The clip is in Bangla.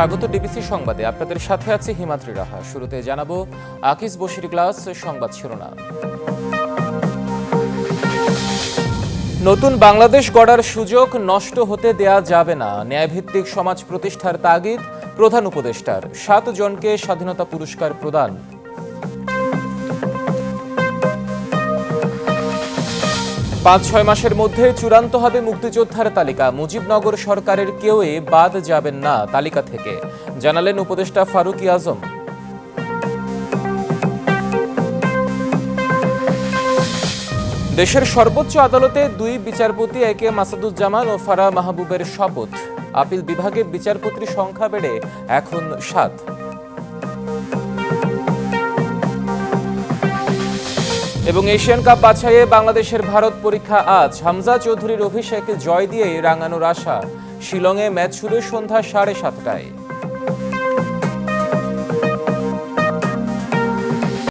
স্বাগত ডিবিসি সংবাদে। আপনাদের সাথে আছে হিমাদ্রি রাহা। শুরুতে জানাব আকিস বশির গ্লাস সংবাদ শিরোনাম। নতুন বাংলাদেশ গড়ার সুযোগ নষ্ট হতে দেয়া যাবে না। ন্যায়ভিত্তিক সমাজ প্রতিষ্ঠার তাগিদ প্রধান উপদেষ্টার। সাত জনকে স্বাধীনতা পুরস্কার প্রদান। পাঁচ ছয় মাসের মধ্যে চূড়ান্ত হবে মুক্তিযোদ্ধার তালিকা। মুজিবনগর সরকারের কেউই বাদ যাবেন না তালিকা থেকে। জানালেন উপদেষ্টা ফারুক আজম। দেশের সর্বোচ্চ আদালতে দুই বিচারপতি একে মাসাদুজ্জামান ও ফারা মাহবুবের শপথ। আপিল বিভাগে বিচারপতির সংখ্যা বেড়ে এখন সাত। এবং এশিয়ান কাপ বাছাইয়ে বাংলাদেশের ভারত পরীক্ষা আজ। হামজা চৌধুরীর অভিষেকে জয় দিয়ে রাঙানোর আশা। শিলংয়ে ম্যাচ শুরু সন্ধ্যা সাড়ে সাতটায়।